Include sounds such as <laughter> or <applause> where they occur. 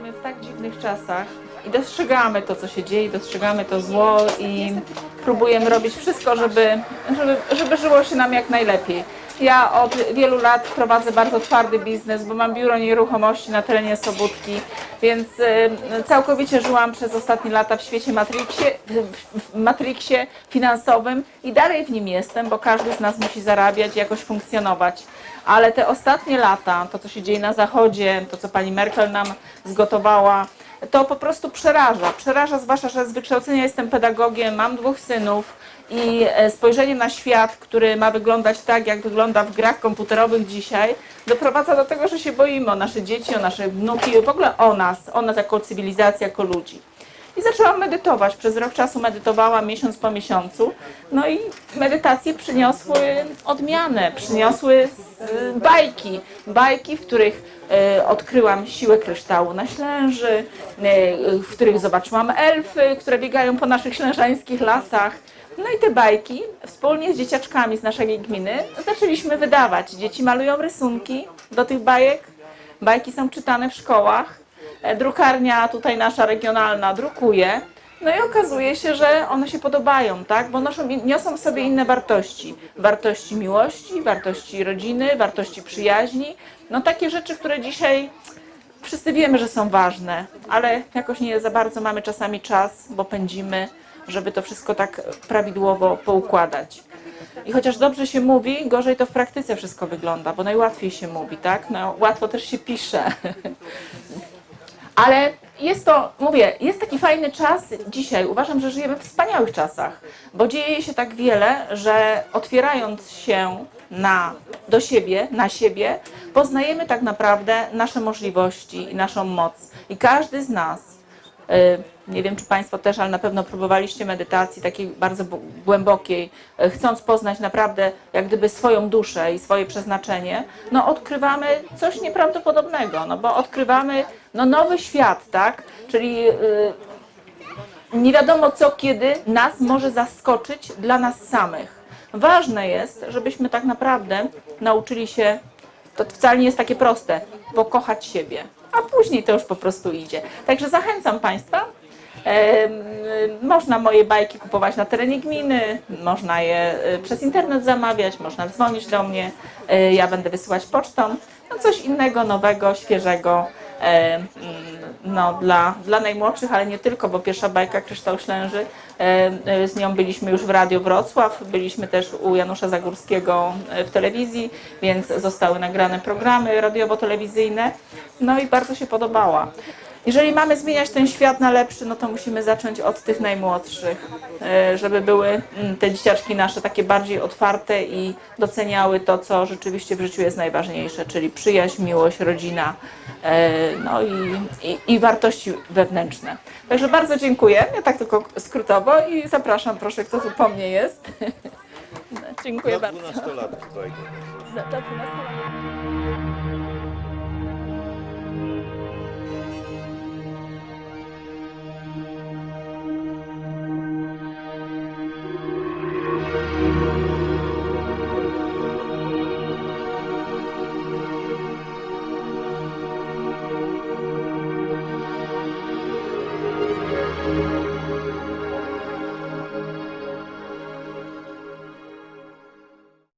Żyjemy w tak dziwnych czasach i dostrzegamy to, co się dzieje, dostrzegamy to zło i próbujemy robić wszystko, żeby, żeby, żeby żyło się nam jak najlepiej. Ja od wielu lat prowadzę bardzo twardy biznes, bo mam biuro nieruchomości na terenie Sobótki, więc y, całkowicie żyłam przez ostatnie lata w świecie Matrixie, w- Matrixie finansowym i dalej w nim jestem, bo każdy z nas musi zarabiać, jakoś funkcjonować. Ale te ostatnie lata, to co się dzieje na Zachodzie, to co pani Merkel nam zgotowała, to po prostu przeraża. Przeraża, zwłaszcza, że z wykształcenia jestem pedagogiem, mam dwóch synów i e, spojrzenie na świat, który ma wyglądać tak, jak wygląda w grach komputerowych dzisiaj, doprowadza do tego, że się boimy o nasze dzieci, o nasze wnuki, w ogóle o nas, o nas jako cywilizację, jako ludzi. I zaczęłam medytować. Przez rok czasu medytowałam miesiąc po miesiącu. No i medytacje przyniosły odmianę, przyniosły e, bajki. Bajki, w których e, odkryłam siłę kryształu na ślęży, e, w których zobaczyłam elfy, które biegają po naszych ślężańskich lasach. No i te bajki wspólnie z dzieciaczkami z naszej gminy zaczęliśmy wydawać. Dzieci malują rysunki do tych bajek. Bajki są czytane w szkołach. E, Drukarnia tutaj nasza regionalna drukuje. No i okazuje się, że one się podobają, tak? Bo noszą, niosą w sobie inne wartości. Wartości miłości, wartości rodziny, wartości przyjaźni. No takie rzeczy, które dzisiaj wszyscy wiemy, że są ważne, ale jakoś nie za bardzo mamy czasami czas, bo pędzimy, żeby to wszystko tak prawidłowo poukładać. I chociaż dobrze się mówi, gorzej to w praktyce wszystko wygląda, bo najłatwiej się mówi, tak? No, łatwo też się pisze. <laughs> Ale jest to, mówię, jest taki fajny czas dzisiaj. Uważam, że żyjemy w wspaniałych czasach, bo dzieje się tak wiele, że otwierając się na, do siebie, na siebie, poznajemy tak naprawdę nasze możliwości i naszą moc. I każdy z nas, nie wiem czy Państwo też, ale na pewno próbowaliście medytacji takiej bardzo głębokiej, y, chcąc poznać naprawdę jak gdyby swoją duszę i swoje przeznaczenie, no odkrywamy coś nieprawdopodobnego, no bo odkrywamy no, nowy świat, tak? Czyli y, nie wiadomo co, kiedy nas może zaskoczyć dla nas samych. Ważne jest, żebyśmy tak naprawdę nauczyli się, to wcale nie jest takie proste, pokochać siebie, a później to już po prostu idzie. Także zachęcam Państwa. Można moje bajki kupować na terenie gminy, można je y, przez internet zamawiać, można dzwonić do mnie, y, ja będę wysyłać pocztą. No coś innego, nowego, świeżego, em, no, dla, dla najmłodszych, ale nie tylko, bo pierwsza bajka Kryształ Ślęży, e, e, z nią byliśmy już w Radio Wrocław, byliśmy też u Janusza Zagórskiego e, w telewizji, więc zostały nagrane programy radiowo-telewizyjne, no i bardzo się podobała. Jeżeli mamy zmieniać ten świat na lepszy, no to musimy zacząć od tych najmłodszych, e, żeby były mm, te dzieciaczki nasze takie bardziej otwarte i doceniały to, co rzeczywiście w życiu jest najważniejsze, czyli przyjaźń, miłość, rodzina, e, no i, i, i wartości wewnętrzne. Także bardzo dziękuję, ja tak tylko skrótowo i zapraszam, proszę, kto tu po mnie jest. <laughs> Dziękuję Do bardzo. 12 lat tutaj. Do- do 12 lat.